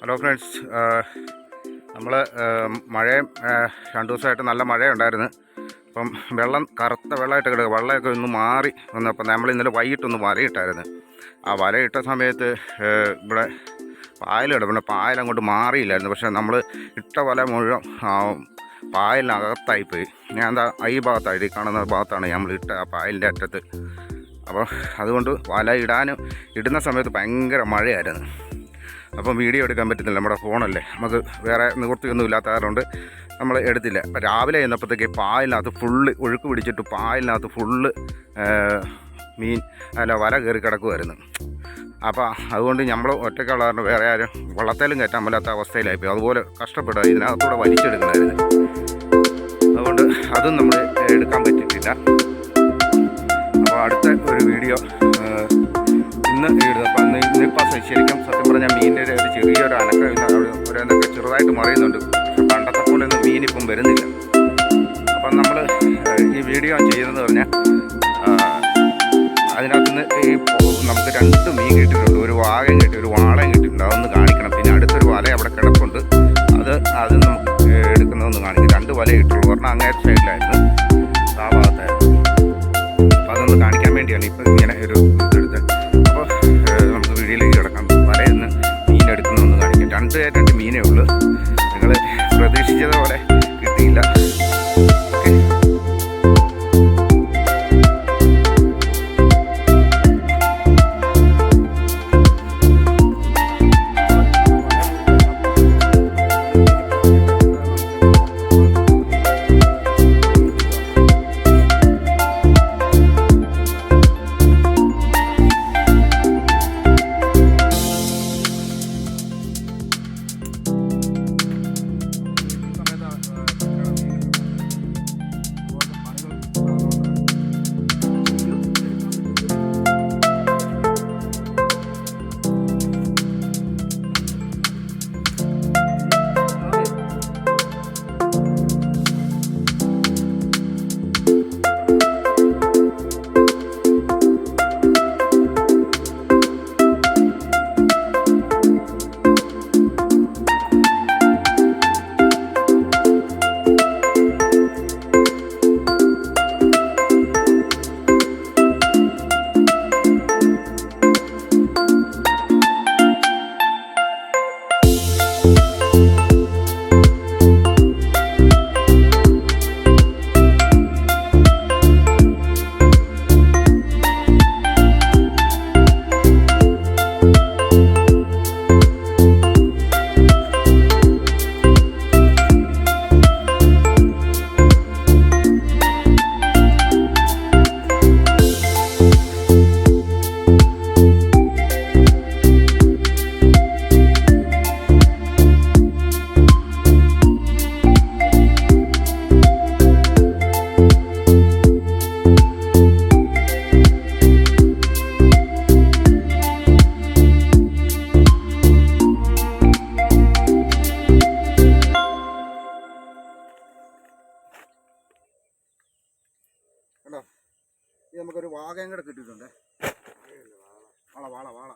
Hello friends നമ്മൾ മഴയും രണ്ടു ദിവസമായിട്ട് നല്ല മഴയുണ്ടായിരുന്നു. അപ്പം വെള്ളം കറുത്ത വെള്ളമായിട്ട് കിടക്കുക വെള്ളമൊക്കെ ഒന്ന് മാറി വന്നപ്പോൾ നമ്മൾ ഇന്നലെ വൈകിട്ടൊന്ന് വലയിട്ടായിരുന്നു. ആ വലയിട്ട സമയത്ത് ഇവിടെ പായലുണ്ട് പിന്നെ പായൽ അങ്ങോട്ട് മാറിയില്ലായിരുന്നു. പക്ഷേ നമ്മൾ ഇട്ട വല മുഴുവൻ പായലിനകത്തായിപ്പോയി. ഞാൻ എന്താ ഈ ഭാഗത്തായിട്ട് ഈ കാണുന്ന ഭാഗത്താണ് നമ്മൾ ഇട്ട ആ പായലിന്റെ അറ്റത്ത്. അപ്പോൾ അതുകൊണ്ട് വല ഇടാനും ഇടുന്ന സമയത്ത് ഭയങ്കര മഴയായിരുന്നു. അപ്പം വീഡിയോ എടുക്കാൻ പറ്റുന്നില്ല. നമ്മുടെ ഫോണല്ലേ. നമുക്ക് വേറെ നിവൃത്തിയൊന്നും ഇല്ലാത്ത കാരണം നമ്മൾ എടുത്തില്ല. അപ്പം രാവിലെ ചെന്നപ്പോഴത്തേക്ക് പായലിനകത്ത് ഫുള്ള് ഒഴുക്ക് പിടിച്ചിട്ട് പായലിനകത്ത് ഫുള്ള് മീൻ അല്ല വല കയറി കിടക്കുമായിരുന്നു അപ്പോൾ അതുകൊണ്ട് നമ്മൾ ഒറ്റയ്ക്കുള്ള കാരണം വേറെ ആരും വള്ളത്തേലും കയറ്റാൻ പറ്റാത്ത അവസ്ഥയിലായിപ്പോയി. അതുപോലെ കഷ്ടപ്പെടുക. ഇതിനകത്തൂടെ വലിച്ചെടുക്കണമായിരുന്നു. അതുകൊണ്ട് അതും നമ്മൾ എടുക്കാൻ പറ്റിയിട്ടില്ല. അപ്പോൾ അടുത്ത ഒരു വീഡിയോ ഇന്ന് ഇടുന്നത് അപ്പം ഇന്ന് ഇന്നിപ്പോൾ ശരിക്കും സത്യം പറഞ്ഞാൽ മീനിന്റെ ഒരു ചെറിയൊരു അനക്കം ഒരു അവിടെ ഓരോന്നൊക്കെ ചെറുതായിട്ട് മറിയുന്നുണ്ട്. പക്ഷെ പണ്ടത്തെ പോലെ ഒന്നും വരുന്നില്ല. അപ്പം നമ്മൾ ഈ വീഡിയോ ചെയ്യുന്നത് പറഞ്ഞാൽ അതിനകത്ത് നിന്ന് ഈ നമുക്ക് രണ്ട് മീൻ കിട്ടിയിട്ടുണ്ട്. ഒരു വാഴയും കിട്ടി ഒരു വാളയും കിട്ടിയിട്ടുണ്ട്. അതൊന്ന് കാണിക്കണം. പിന്നെ അടുത്തൊരു വല അവിടെ കിടപ്പുണ്ട്. അത് അത് നമുക്ക് എടുക്കുന്നതൊന്ന് കാണിക്കും. രണ്ട് വല കിട്ടുള്ളൂ. പറഞ്ഞാൽ അങ്ങേ സൈഡിലായിരുന്നു നിങ്ങൾ പ്രതീക്ഷിച്ചതുപോലെ കിട്ടിയില്ല. വാകയും കൂടെ കിട്ടിയിട്ടുണ്ട് വാള വാള വാള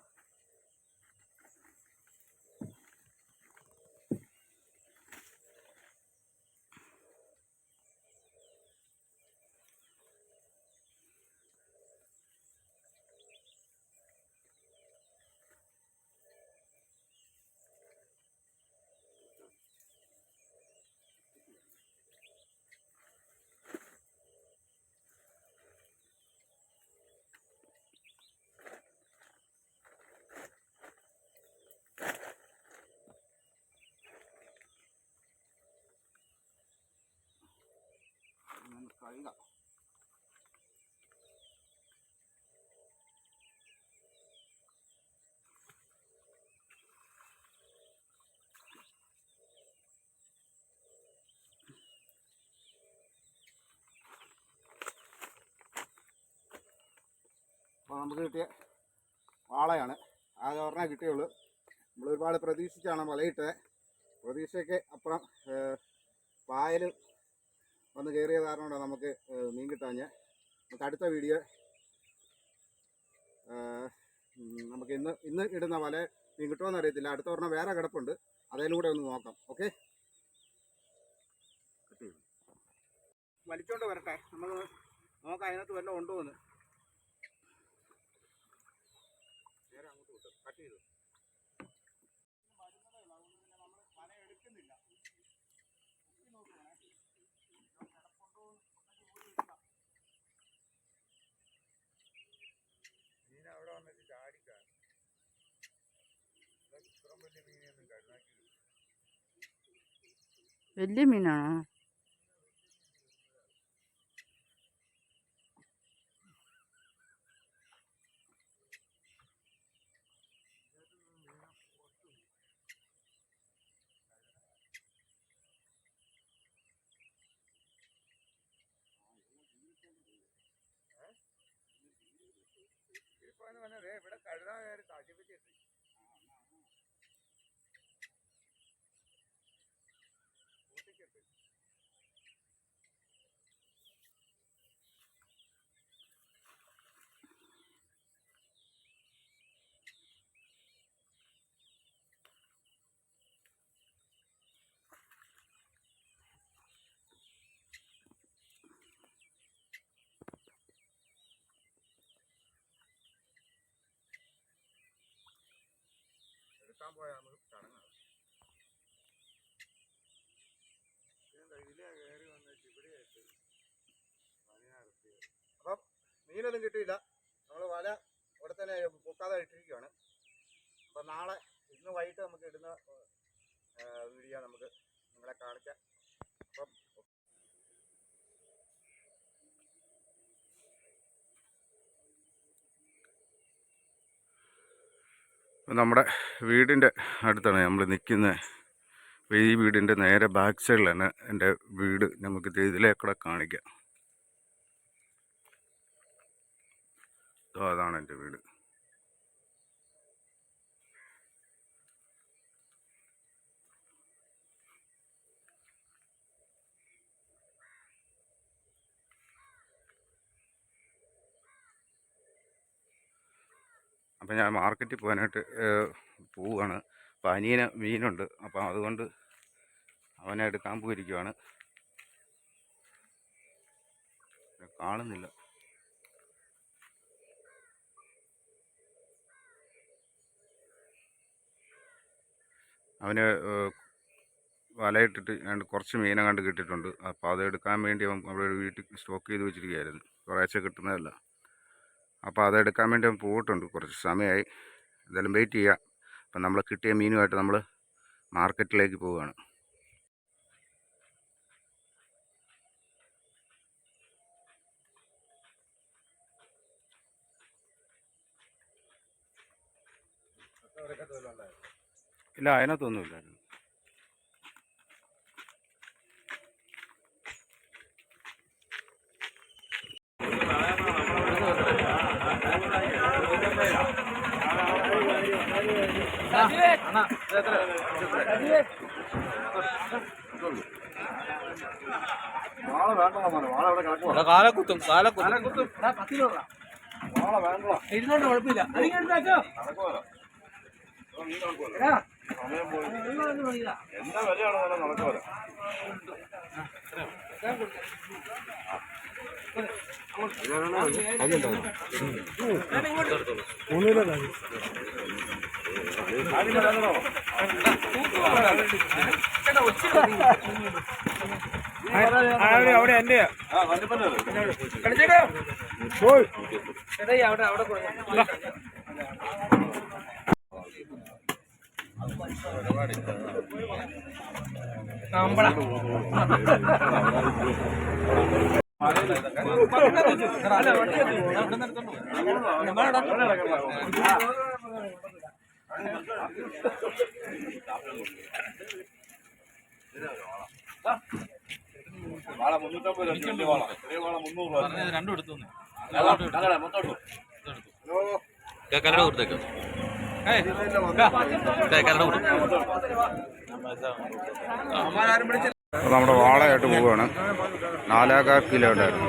ഇങ്ങനെ കഴുകാം അപ്പോൾ നമുക്ക് കിട്ടിയ വാളയാണ്. ആകെ ഒരെണ്ണം കിട്ടിയുള്ളൂ. നമ്മൾ ഒരുപാട് പ്രതീക്ഷിച്ചാണ് വലയിട്ടത്. പ്രതീക്ഷയ്ക്ക് അപ്പുറം പായൽ വന്ന് കയറിയ കാരണം കൊണ്ടാണ് നമുക്ക് മീൻ കിട്ടാഞ്ഞ്. നമുക്ക് അടുത്ത വീഡിയോ നമുക്ക് ഇന്ന് ഇന്ന് ഇടുന്ന വല മീൻ കിട്ടുമെന്ന് അറിയത്തില്ല. അടുത്ത ഒരെണ്ണം വേറെ കിടപ്പുണ്ട്. അതേലും കൂടെ ഒന്ന് നോക്കാം. ഓക്കെ? വലിച്ചോണ്ട് വരട്ടെ. നമ്മൾ നോക്കാം അതിനകത്ത് വല്ലതും ഉണ്ടോ എന്ന് ഇത്രയും എടുക്കാൻ പോയാൽ നമുക്ക് ഇതെന്താ ഇതിലേ കയറി വന്നിട്ട് ഇവിടെയായിട്ട് ആയിട്ട് നടത്തി അപ്പം മീനൊന്നും കിട്ടിയില്ല. നമ്മൾ വല ഇവിടെ തന്നെ പൊക്കാതെ ഇട്ടിരിക്കുകയാണ് അപ്പം നാളെ ഇന്ന് വൈകിട്ട് നമുക്ക് ഇടുന്ന വീഡിയോ നമുക്ക് നിങ്ങളെ കാണിക്കാം. അപ്പം നമ്മുടെ വീടിന്റെ അടുത്താണ് നമ്മൾ നിൽക്കുന്നത് ഈ വീടിന്റെ നേരെ ബാക്ക് സൈഡിലാണ് എന്റെ വീട്. നമുക്ക് ഇതിലേക്കൂടെ കാണിക്കാം. അതാണ് എന്റെ വീട്. അപ്പം ഞാൻ മാർക്കറ്റിൽ പോകാനായിട്ട് പോവുകയാണ്. അപ്പം അനിയന് മീനുണ്ട്. അപ്പം അതുകൊണ്ട് അവനെ എടുക്കാൻ പോയിരിക്കുവാണ്. കാണുന്നില്ല. അവന് വലയിട്ടിട്ട് രണ്ട് കുറച്ച് മീനെ കണ്ട് കിട്ടിയിട്ടുണ്ട്. അപ്പോൾ അത് എടുക്കാൻ വേണ്ടി അവൻ അവിടെ വീട്ടിൽ സ്റ്റോക്ക് ചെയ്ത് വെച്ചിരിക്കുകയായിരുന്നു. കുറേശ്ശെ കിട്ടുന്നതല്ല. അപ്പോൾ അതെടുക്കാൻ വേണ്ടി പോയിട്ടുണ്ട്. കുറച്ച് സമയമായി. എന്തായാലും വെയിറ്റ് ചെയ്യുക അപ്പം നമ്മൾ കിട്ടിയ മീനുമായിട്ട് നമ്മൾ മാർക്കറ്റിലേക്ക് പോവുകയാണ്. ഇല്ല അതിനകത്തൊന്നുമില്ലായിരുന്നു കാലക്കുത്തും കാലക്കുത്തും ഇരുന്നോണ്ട് കുഴപ്പമില്ല. അവിടെ എന്റെ അവിടെ അവിടെ രണ്ടും എടുത്തു കരട് കൊടുത്തേക്ക്. കരട് കൊടുത്തു അപ്പോൾ നമ്മുടെ വാളയായിട്ട് പോവുകയാണ്. നാലാകാൽ കിലോ ഉണ്ടായിരുന്നു.